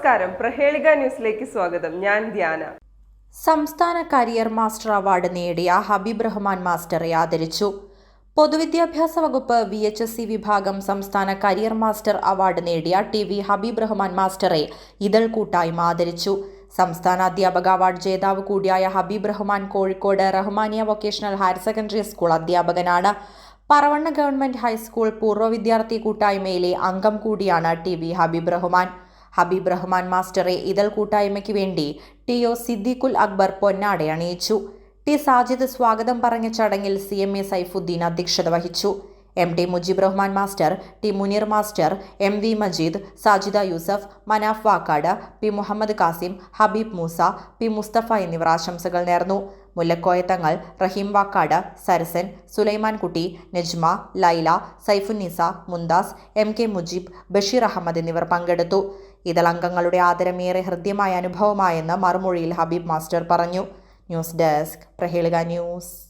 നമസ്കാരം. പ്രഹേളിക ന്യൂസിലേക്ക് സ്വാഗതം. ഞാൻ ധ്യാന. സംസ്ഥാന കരിയർ മാസ്റ്റർ അവാർഡ് നേടിയ ഹബീബ് റഹ്മാൻ മാസ്റ്ററെ ആദരിച്ചു. പൊതുവിദ്യാഭ്യാസ വകുപ്പ് വി എച്ച് എസ് സി വിഭാഗം സംസ്ഥാന കരിയർ മാസ്റ്റർ അവാർഡ് നേടിയ ടി വി ഹബീബ് റഹ്മാൻ മാസ്റ്ററെ ഇതൾ കൂട്ടായ്മ ആദരിച്ചു. സംസ്ഥാന അധ്യാപക അവാർഡ് ജേതാവ് കൂടിയായ Habib Rahman Kozhikode Rahmania vocational higher secondary school അധ്യാപകനാണ്. പറവണ്ണ ഗവൺമെന്റ് ഹൈസ്കൂൾ പൂർവ വിദ്യാർത്ഥി കൂട്ടായ്മയിലെ അംഗം കൂടിയാണ് ടി വി ഹബീബ് റഹ്മാൻ. ഹബീബ് റഹ്മാൻ മാസ്റ്ററെ ഇതൽ കൂട്ടായ്മയ്ക്ക് വേണ്ടി ടി ഒ സിദ്ദീഖുൽ അക്ബർ പൊന്നാട അണിയിച്ചു. ടി സാജിദ് സ്വാഗതം പറഞ്ഞ ചടങ്ങിൽ സി എം എ സൈഫുദ്ദീൻ അധ്യക്ഷത വഹിച്ചു. M T Mujeeb Rahman master T Muneer master M V Majeed Sajida Yusuf Manaf Vakkad P Muhammad Kasim Habib Moosa P Mustafa എന്നിവർ ആശംസകൾ നേർന്നു. മുല്ലക്കോയത്തങ്ങൾ റഹീം വാക്കാട് സരസൻ സുലൈമാൻ കുട്ടി നജ്മ ലൈല സൈഫുന്നിസ മുന്താസ് എം കെ മുജീബ് ബഷീർ അഹമ്മദ് എന്നിവർ പങ്കെടുത്തു. ഇതളംഗങ്ങളുടെ ആദരമേറെ ഹൃദ്യമായ അനുഭവമായെന്ന് മറുമൊഴിയിൽ ഹബീബ് മാസ്റ്റർ പറഞ്ഞു. News desk Prahelika news.